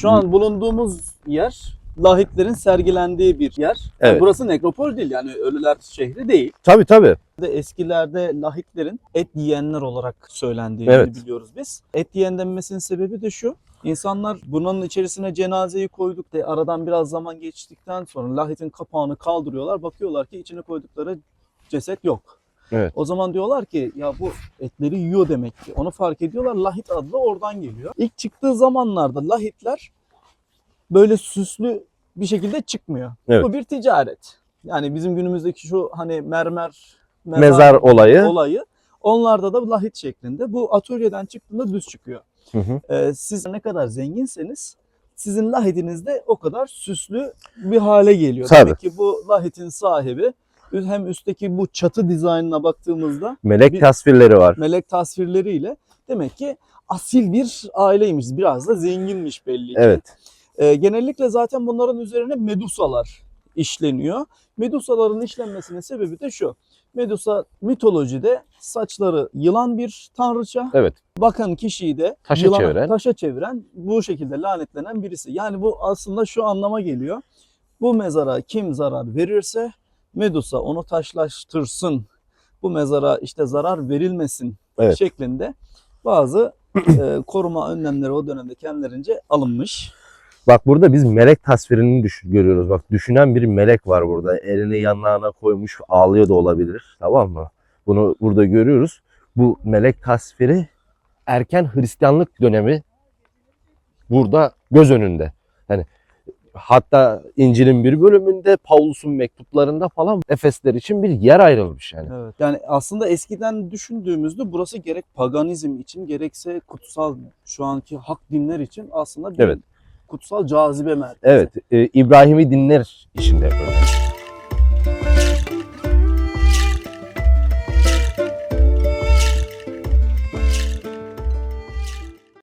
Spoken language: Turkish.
Şu an bulunduğumuz yer lahitlerin sergilendiği bir yer. Evet. Burası nekropol değil yani ölüler şehri değil. Tabii tabii. De eskilerde lahitlerin et yiyenler olarak söylendiğini Evet. biliyoruz biz. Et yiyen denmesinin sebebi de şu. İnsanlar bunun içerisine cenazeyi koyduk de aradan biraz zaman geçtikten sonra lahitin kapağını kaldırıyorlar. Bakıyorlar ki içine koydukları ceset yok. Evet. O zaman diyorlar ki ya bu etleri yiyor demek ki. Onu fark ediyorlar. Lahit adlı oradan geliyor. İlk çıktığı zamanlarda lahitler böyle süslü bir şekilde çıkmıyor. Evet. Bu bir ticaret. Yani bizim günümüzdeki şu hani mermer Mezar olayı. olayı onlarda da lahit şeklinde. Bu atölyeden çıktığında düz çıkıyor. Hı hı. Ee, siz ne kadar zenginseniz sizin lahitiniz de o kadar süslü bir hale geliyor. Tabii. Demek ki bu lahitin sahibi hem üstteki bu çatı dizaynına baktığımızda Melek Bir- tasvirleri var. melek tasvirleriyle demek ki asil bir aileymiş. Biraz da zenginmiş belli ki. Evet. Ee, genellikle zaten bunların üzerine medusalar işleniyor. Medusaların işlenmesinin sebebi de şu. Medusa mitolojide saçları yılan bir tanrıça. Evet. Bakan kişiyi de Taşa yılana- çeviren. taşa çeviren bu şekilde lanetlenen birisi. Yani bu aslında şu anlama geliyor. Bu mezara kim zarar verirse Medusa onu taşlaştırsın. Bu mezara işte zarar verilmesin Evet. şeklinde bazı e, koruma önlemleri o dönemde kendilerince alınmış. Bak burada biz melek tasvirini düş- görüyoruz. Bak düşünen bir melek var burada. Elini yanağına koymuş ağlıyor da olabilir. Tamam mı? Bunu burada görüyoruz. Bu melek tasviri erken Hristiyanlık dönemi burada göz önünde. Yani hatta İncil'in bir bölümünde Paulus'un mektuplarında falan Efesler için bir yer ayrılmış yani. Evet. Yani aslında eskiden düşündüğümüzde burası gerek paganizm için gerekse kutsal şu anki hak dinler için aslında bir Evet. kutsal cazibe merkezi. Evet, e, İbrahim'i dinler içinde yapıyorlar.